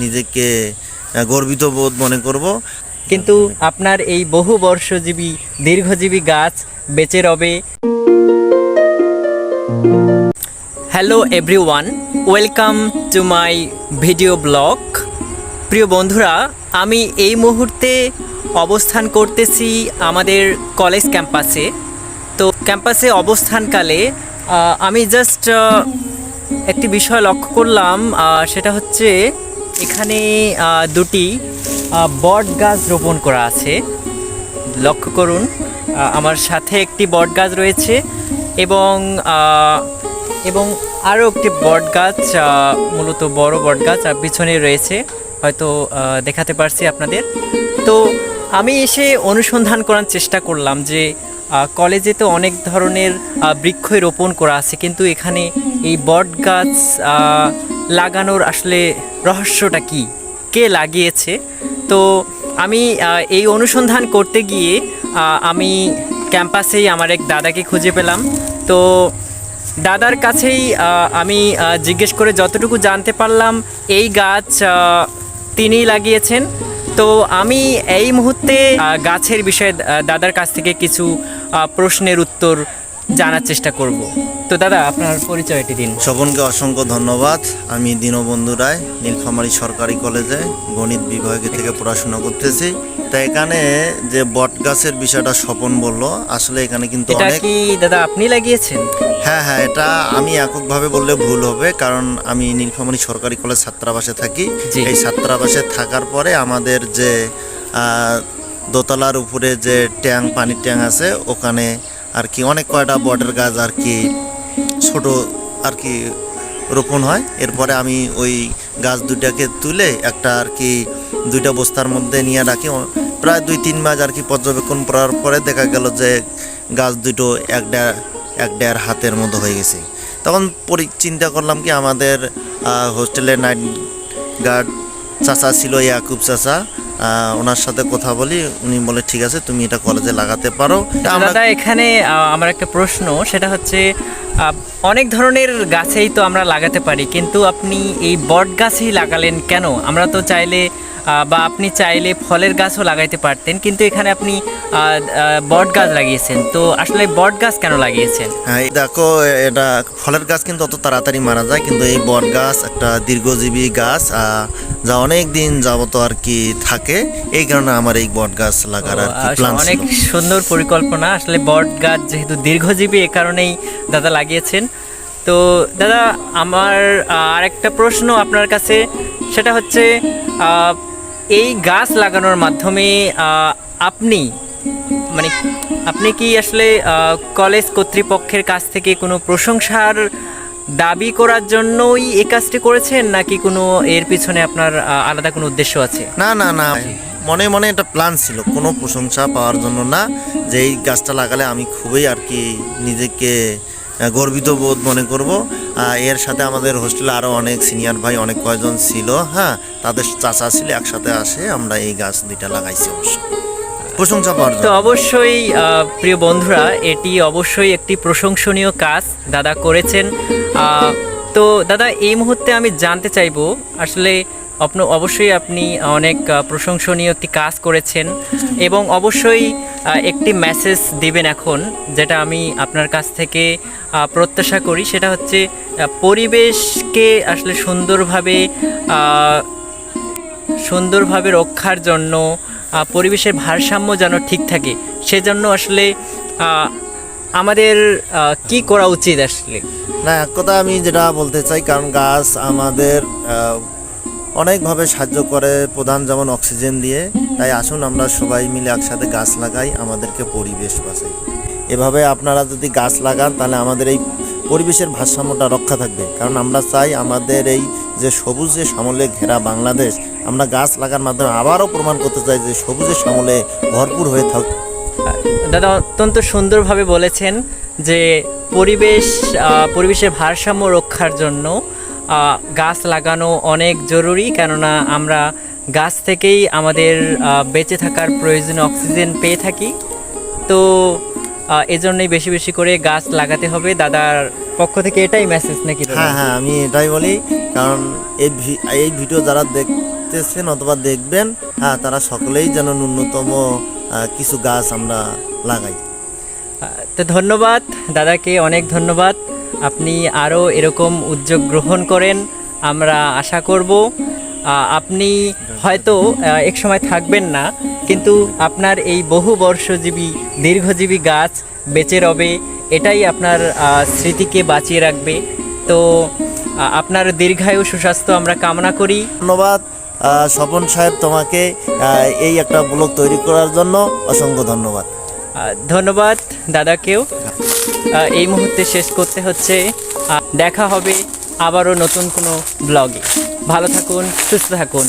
নিজেকে গর্বিত বোধ মনে করব। কিন্তু আপনার এই বহু বর্ষজীবী, দীর্ঘজীবী গাছ বেঁচে রবে। Hello everyone welcome to my video blog প্রিয় বন্ধুরা, আমি এই মুহূর্তে অবস্থান করতেছি আমাদের কলেজ ক্যাম্পাসে তো ক্যাম্পাসে অবস্থানকালে আমি জাস্ট একটি বিষয় লক্ষ্য করলাম সেটা হচ্ছে এখানে দুটি বট গাছ রোপণ করা আছে। লক্ষ্য করুন আমার সাথে একটি বট গাছ রয়েছে এবং এবং আরও একটি বট গাছ মূলত বড় বট গাছ পিছনে রয়েছে। হয়তো দেখাতে পারছি আপনাদের। তো আমি এসে অনুসন্ধান করার চেষ্টা করলাম যে কলেজে তো অনেক ধরনের বৃক্ষই রোপণ করা আছে, কিন্তু এখানে এই বট গাছ লাগানোর আসলে রহস্যটা কি? কে লাগিয়েছে? তো আমি এই অনুসন্ধান করতে গিয়ে আমি ক্যাম্পাসেই আমার এক দাদাকে খুঁজে পেলাম। তো দাদার কাছেই আমি জিজ্ঞেস করে যতটুকু জানতে পারলাম, এই গাছ তিনিই লাগিয়েছেন। তো আমি এই মুহূর্তে গাছের বিষয়ে দাদার কাছ থেকে কিছু প্রশ্নের উত্তর জানার চেষ্টা করব। তো দাদা আপনার পরিচয়টি দিন। স্বপনকে অসংখ্য ধন্যবাদ। আমি দীনবন্ধু রায় নীলফামারী সরকারি কলেজে গণিত বিভাগে থেকে পড়াশোনা করতেছি। তা এখানে যে বট গাছের বিষয়টা স্বপন বলল আসলে এখানে কিন্তু অনেক কি দাদা আপনি লাগিয়েছেন? হ্যাঁ হ্যাঁ এটা আমি এককভাবে বললে ভুল হবে কারণ আমি নীলফামারী সরকারি কলেজ ছাত্রাবাসে থাকি। এই ছাত্রাবাসে থাকার পরে আমাদের যে দোতলার উপরে যে ট্যাং পানির ট্যাং আছে ওখানে আর কি অনেক কয়টা বটের গাছ আর কি ছোট আর কি রোপণ হয়। এরপরে আমি ওই গাছ দুইটাকে তুলে একটা আর কি দুইটা বস্তার মধ্যে নিয়ে রাখি। প্রায় দুই তিন মাস আর কি পর্যবেক্ষণ করার পরে দেখা গেল যে গাছ দুটো এক দেড় এক দেড় হাতের মতো হয়ে গেছে। তখন পরি, চিন্তা করলাম কি আমাদের হোস্টেলে নাইট গার্ড চাচা ছিল, ইয়াকুব চাচা। ওনার সাথে কথা বলি, উনি বলে, ঠিক আছে, তুমি এটা কলেজে লাগাতে পারো। দাদা, এখানে আমার একটা প্রশ্ন, সেটা হচ্ছে অনেক ধরনের গাছেই তো আমরা লাগাতে পারি, কিন্তু আপনি এই বট গাছই লাগালেন কেন? আমরা তো চাইলে বা আপনি চাইলে ফলের গাছও লাগাইতে পারতেন কিন্তু এখানে আপনি বট গাছ লাগিয়েছেন। তো আসলে বট গাছ কেন লাগিয়েছেন? হ্যাঁ দেখো এটা ফলের গাছ কিন্তু অত তাড়াতাড়ি মারা যায় কিন্তু এই বট গাছ একটা দীর্ঘজীবী গাছ যা অনেক দিন যাবত আর কি থাকে। এই কারণে আমার এই বট গাছ লাগার আর কি প্ল্যান অনেক সুন্দর পরিকল্পনা। আসলে বট গাছ যেহেতু দীর্ঘজীবী এ কারণেই দাদা লাগিয়েছেন। তো দাদা আমার আর একটা প্রশ্ন আপনার কাছে সেটা হচ্ছে আহ, এই গাছ লাগানোর মাধ্যমে আপনি মানে আপনি কি আসলে কলেজ কর্তৃপক্ষের কাছ থেকে কোনো প্রশংসার দাবি করার জন্যই এই কাজটি করেছেন, নাকি কোনো এর পিছনে আপনার আলাদা কোনো উদ্দেশ্য আছে? না না না, মনে মনে একটা প্ল্যান ছিল। কোনো প্রশংসা পাওয়ার জন্য না, যে এই গাছটা লাগালে আমি খুবই আর কি নিজেকে গর্বিত বোধ মনে করব। এর সাথে আমাদের হোস্টেলে আরও অনেক সিনিয়র ভাই, অনেক কয়জন ছিল হ্যাঁ তাদের চাচা ছিল, একসাথে আসে আমরা এই গাছ দুইটা লাগাইছি অবশ্য। প্রশংসা পাওয়ার তো অবশ্যই প্রিয় বন্ধুরা, এটি অবশ্যই একটি প্রশংসনীয় কাজ দাদা করেছেন। তো দাদা, এই মুহূর্তে আমি জানতে চাইব, আসলে অবশ্যই আপনি অনেক প্রশংসনীয় একটি কাজ করেছেন এবং অবশ্যই একটি মেসেজ দিবেন এখন, যেটা আমি আপনার কাছ থেকে প্রত্যাশা করি। সেটা হচ্ছে পরিবেশকে আসলে সুন্দরভাবে সুন্দরভাবে রক্ষার জন্য পরিবেশের ভারসাম্য যেন ঠিক থাকে। সেজন্য আসলে আমাদের কি করা উচিত আসলে? না, এক কথা আমি যেটা বলতে চাই, কারণ গাছ আমাদের অনেকভাবে সাহায্য করে প্রধান যেমন অক্সিজেন দিয়ে, তাই আসুন আমরা সবাই মিলে একসাথে গাছ লাগাই, আমাদেরকে পরিবেশ বাঁচাই। এভাবে আপনারা যদি গাছ লাগান, তাহলে আমাদের এই পরিবেশের ভারসাম্যটা রক্ষা থাকবে। কারণ আমরা চাই আমাদের এই যে সবুজে শ্যামলে ঘেরা বাংলাদেশ, আমরা গাছ লাগার মাধ্যমে আবারও প্রমাণ করতে চাই যে সবুজে শ্যামলে ভরপুর হয়ে থাক। দাদা, অত্যন্ত সুন্দরভাবে বলেছেন যে পরিবেশ পরিবেশের ভারসাম্য রক্ষার জন্য গাছ লাগানো অনেক জরুরি কেননা আমরা গাছ থেকেই আমাদের বেঁচে থাকার প্রয়োজনীয় অক্সিজেন পেয়ে থাকি। তো এজন্যই বেশি বেশি করে গাছ লাগাতে হবে। দাদার পক্ষ থেকে এটাই মেসেজ নাকি হ্যাঁ হ্যাঁ আমি এটাই বলি কারণ এই ভি- এই ভিডিও যারা দেখতেছেন অথবা দেখবেন হ্যাঁ তারা সকলেই যেন ন্যূনতম কিছু গাছ আমরা লাগাই। তো ধন্যবাদ দাদাকে অনেক ধন্যবাদ। আপনি আরও এরকম উদ্যোগ গ্রহণ করেন আমরা আশা করব। আপনি হয়তো এক সময় থাকবেন না কিন্তু আপনার এই বহু বর্ষজীবী দীর্ঘজীবী গাছ বেঁচে রবে এটাই আপনার স্মৃতিকে বাঁচিয়ে রাখবে। তো আপনার দীর্ঘায়ু সুস্বাস্থ্য আমরা কামনা করি। ধন্যবাদ। স্বপন সাহেব তোমাকে এই একটা ব্লগ তৈরি করার জন্য অসংখ্য ধন্যবাদ। ধন্যবাদ দাদাকেও। এই মুহূর্তে শেষ করতে হচ্ছে। দেখা হবে আবারও নতুন কোনো ব্লগে ভালো থাকুন, সুস্থ থাকুন।